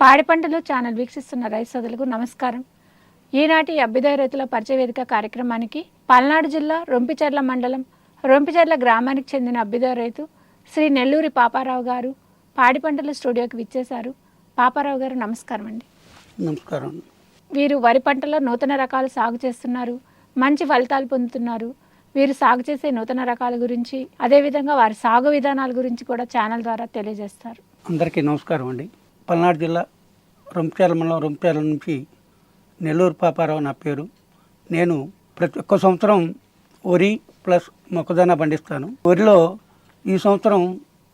పాడి పంటలు ఛానల్ వీక్షిస్తున్న రైతు సోదరులకు నమస్కారం. ఈనాటి అభ్యుదయ రైతుల పరిచయ వేదిక కార్యక్రమానికి పల్నాడు జిల్లా రొంపిచెర్ల మండలం రొంపిచెర్ల గ్రామానికి చెందిన అభ్యుదయ రైతు శ్రీ నెల్లూరి పాపారావు గారు పాడి పంటల స్టూడియోకి విచ్చేశారు. పాపారావు గారు నమస్కారం అండి. నమస్కారం. వీరు వరి పంటలో నూతన రకాలు సాగు చేస్తున్నారు మంచి ఫలితాలు పొందుతున్నారు. వీరు సాగు చేసే నూతన రకాల గురించి అదేవిధంగా వారి సాగు విధానాల గురించి కూడా ఛానల్ ద్వారా తెలియజేస్తారు. అందరికీ నమస్కారం అండి. పల్నాడు జిల్లా రొంపచేర్ల మండలం రొంపచేర్ల నుంచి నెల్లూరు పాపారావు నా పేరు. నేను ప్రతి ఒక్క సంవత్సరం వరి ప్లస్ మొక్కజొన్న పండిస్తాను. వరిలో ఈ సంవత్సరం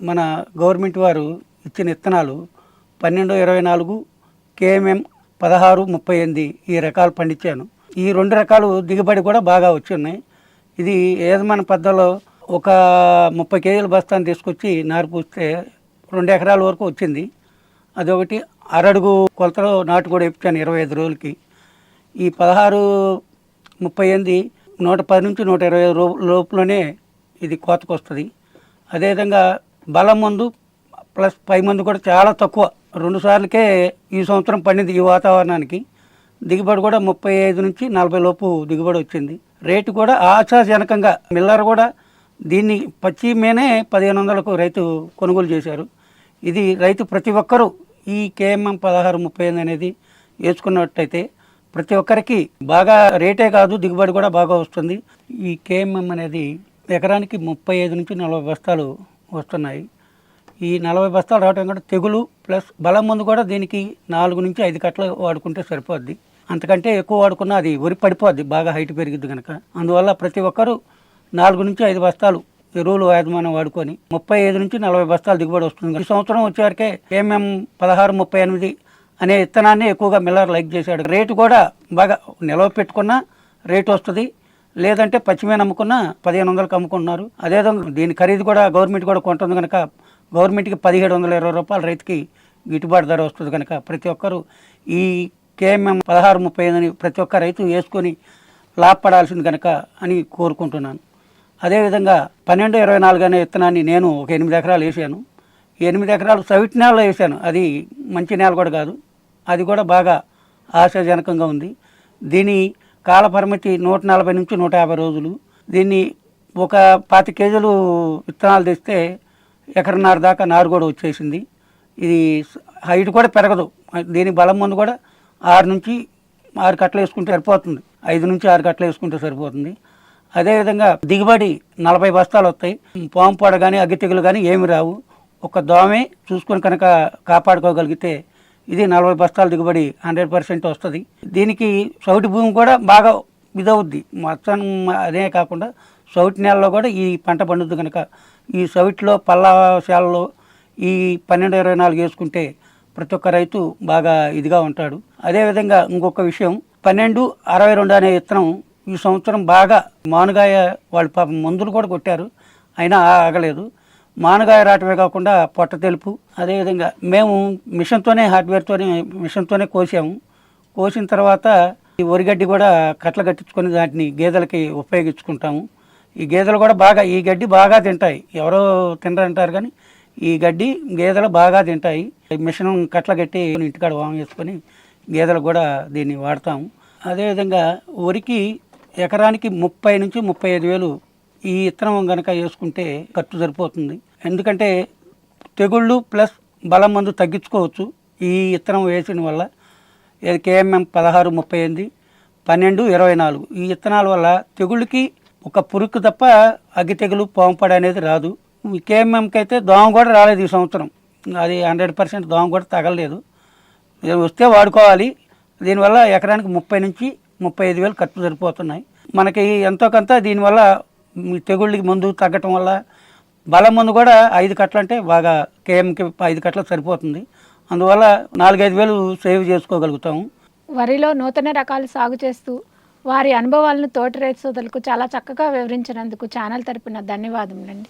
మన గవర్నమెంట్ వారు ఇచ్చిన విత్తనాలు పన్నెండు ఇరవై నాలుగు కేఎంఎం పదహారు ముప్పై ఎనిమిది ఈ రకాలు పండించాను. ఈ రెండు రకాలు దిగుబడి కూడా బాగా వచ్చున్నాయి ఇది యజమాన పద్ధతిలో ఒక ముప్పై కేజీల బస్తాను తీసుకొచ్చి నారు పూస్తే రెండు ఎకరాల వరకు వచ్చింది. అదొకటి అరడుగు కొలతలో నాటు కూడా ఇప్పించాను ఇరవై ఐదు రోజులకి. ఈ పదహారు ముప్పై ఎనిమిది నూట పది నుంచి నూట ఇరవై రూ లోపులోనే ఇది కోతకు వస్తుంది. అదేవిధంగా బలం మందు ప్లస్ పై మందు కూడా చాలా తక్కువ. రెండు సార్లకే ఈ సంవత్సరం పండింది ఈ వాతావరణానికి. దిగుబడి కూడా ముప్పై ఐదు నుంచి నలభై లోపు దిగుబడి వచ్చింది. రేటు కూడా ఆశాజనకంగా మిల్లర్ కూడా దీన్ని పచ్చి మేనే పదిహేను వందలకు రైతు కొనుగోలు చేశారు. ఇది రైతు ప్రతి ఒక్కరూ ఈ కేఎంఎం పదహారు ముప్పై ఎనిమిది అనేది వేసుకున్నట్టయితే ప్రతి ఒక్కరికి బాగా రేటే కాదు దిగుబడి కూడా బాగా వస్తుంది. ఈ కేఎంఎం అనేది ఎకరానికి ముప్పై ఐదు నుంచి నలభై బస్తాలు వస్తున్నాయి. ఈ నలభై బస్తాలు రావడం కూడా తెగులు ప్లస్ బలం ముందు కూడా దీనికి నాలుగు నుంచి ఐదు కట్టలు వాడుకుంటే సరిపోద్ది. అంతకంటే ఎక్కువ వాడుకున్నా అది ఒరి పడిపోద్ది బాగా హైట్ పెరిగిద్ది కనుక అందువల్ల ప్రతి ఒక్కరూ నాలుగు నుంచి ఐదు బస్తాలు ఎరువులు యాజమాన్యం వాడుకొని ముప్పై ఐదు నుంచి నలభై బస్తాలు దిగుబడి వస్తుంది. ఈ సంవత్సరం వచ్చేవరకే ఏఎంఎం పదహారు ముప్పై ఎనిమిది అనే విత్తనాన్ని ఎక్కువగా మిల్లర్ లైక్ చేశాడు. రేటు కూడా బాగా నిలవ పెట్టుకున్నా రేటు వస్తుంది. లేదంటే పచ్చిమే అమ్ముకున్నా పదిహేను వందలకు అమ్ముకుంటున్నారు. అదేవిధంగా దీని ఖరీదు కూడా గవర్నమెంట్ కూడా కొంటుంది కనుక గవర్నమెంట్కి పదిహేడు వందల ఇరవై రూపాయలు రైతుకి గిట్టుబాటు ధర వస్తుంది కనుక ప్రతి ఒక్కరూ ఈ కేఎంఎం పదహారు ముప్పై ఐదు అని ప్రతి ఒక్క రైతు వేసుకొని లాభపడాల్సింది కనుక అని కోరుకుంటున్నాను. అదేవిధంగా పన్నెండు ఇరవై నాలుగు అనే విత్తనాన్ని నేను ఒక ఎనిమిది ఎకరాలు వేసాను. ఎనిమిది ఎకరాలు సవిటి నేలలో వేసాను. అది మంచి నేల కూడా కాదు. అది కూడా బాగా ఆశాజనకంగా ఉంది. దీని కాలపరిమితి నూట నలభై నుంచి నూట యాభై రోజులు. దీన్ని ఒక పాతి కేజీలు విత్తనాలు తెస్తే ఎకరన్నర దాకా నారు కూడా వచ్చేసింది. ఇది హైట్ కూడా పెరగదు. దీని బలం ముందు కూడా ఆరు నుంచి ఆరు కట్టలు వేసుకుంటే సరిపోతుంది. ఐదు నుంచి ఆరు కట్టలు వేసుకుంటే సరిపోతుంది. అదేవిధంగా దిగుబడి నలభై బస్తాలు వస్తాయి. పాము పొడ కానీ అగ్గి తెగులు కానీ ఏమి రావు. ఒక దోమే చూసుకొని కనుక కాపాడుకోగలిగితే ఇది నలభై బస్తాల దిగుబడి హండ్రెడ్ పర్సెంట్ వస్తుంది. దీనికి సౌటి భూమి కూడా బాగా ఇదవుద్ది. మొత్తం అదే కాకుండా సౌటి నేలలో కూడా ఈ పంట పండుద్ది కనుక. ఈ సౌటిలో పల్లాశాలలో ఈ పన్నెండు ఇరవై నాలుగు వేసుకుంటే ప్రతి ఒక్క రైతు బాగా ఇదిగా ఉంటాడు. అదేవిధంగా ఇంకొక విషయం పన్నెండు అరవై రెండు అనే విత్తనం ఈ సంవత్సరం బాగా మానుగాయ వాళ్ళు పాపం మందులు కూడా కొట్టారు. అయినా ఆగలేదు. మానగాయ రావటమే కాకుండా పొట్ట తెలుపు అదేవిధంగా మేము మిషన్తోనే హార్డ్వేర్తోనే మిషన్తోనే కోసాము. కోసిన తర్వాత ఈ వరిగడ్డి కూడా కట్టలు కట్టించుకొని దాటిని గేదెలకి ఉపయోగించుకుంటాము. ఈ గేదెలు కూడా బాగా ఈ గడ్డి బాగా తింటాయి. ఎవరో తినరంటారు కానీ ఈ గడ్డి గేదెలు బాగా తింటాయి. మిషన్ కట్ల కట్టి ఇంటికాడ వామ వేసుకొని గేదెలు కూడా దీన్ని వాడతాము. అదేవిధంగా వరికి ఎకరానికి ముప్పై నుంచి ముప్పై ఐదు వేలు ఈ విత్తనం కనుక వేసుకుంటే ఖర్చు సరిపోతుంది. ఎందుకంటే తెగుళ్ళు ప్లస్ బలం మందు తగ్గించుకోవచ్చు ఈ విత్తనం వేసిన వల్ల. ఇది కేఎంఎం పదహారు ముప్పై ఎనిమిది పన్నెండు ఇరవై నాలుగు. ఈ విత్తనాల వల్ల తెగుళ్ళకి ఒక పురుకు తప్ప అగ్గి తెగులు పాంపడి అనేది రాదు. కేఎంఎంకి అయితే దోమ కూడా రాలేదు ఈ సంవత్సరం. అది హండ్రెడ్ పర్సెంట్ దోమ కూడా తగలలేదు. వస్తే వాడుకోవాలి. దీనివల్ల ఎకరానికి ముప్పై నుంచి ముప్పై ఐదు వేలు ఖర్చు సరిపోతున్నాయి. మనకి ఎంతో కొంత దీనివల్ల తెగుళ్ళకి మందు తగ్గటం వల్ల బలం మందు కూడా ఐదు కట్టలు అంటే బాగా కేఎంకి ఐదు కట్టలు సరిపోతుంది. అందువల్ల నాలుగైదు వేలు సేవ్ చేసుకోగలుగుతాము వరిలో నూతన రకాలు సాగు చేస్తూ వారి అనుభవాలను తోటి రైతు సోదరులకు చాలా చక్కగా వివరించినందుకు ఛానల్ తరపున ధన్యవాదములండి.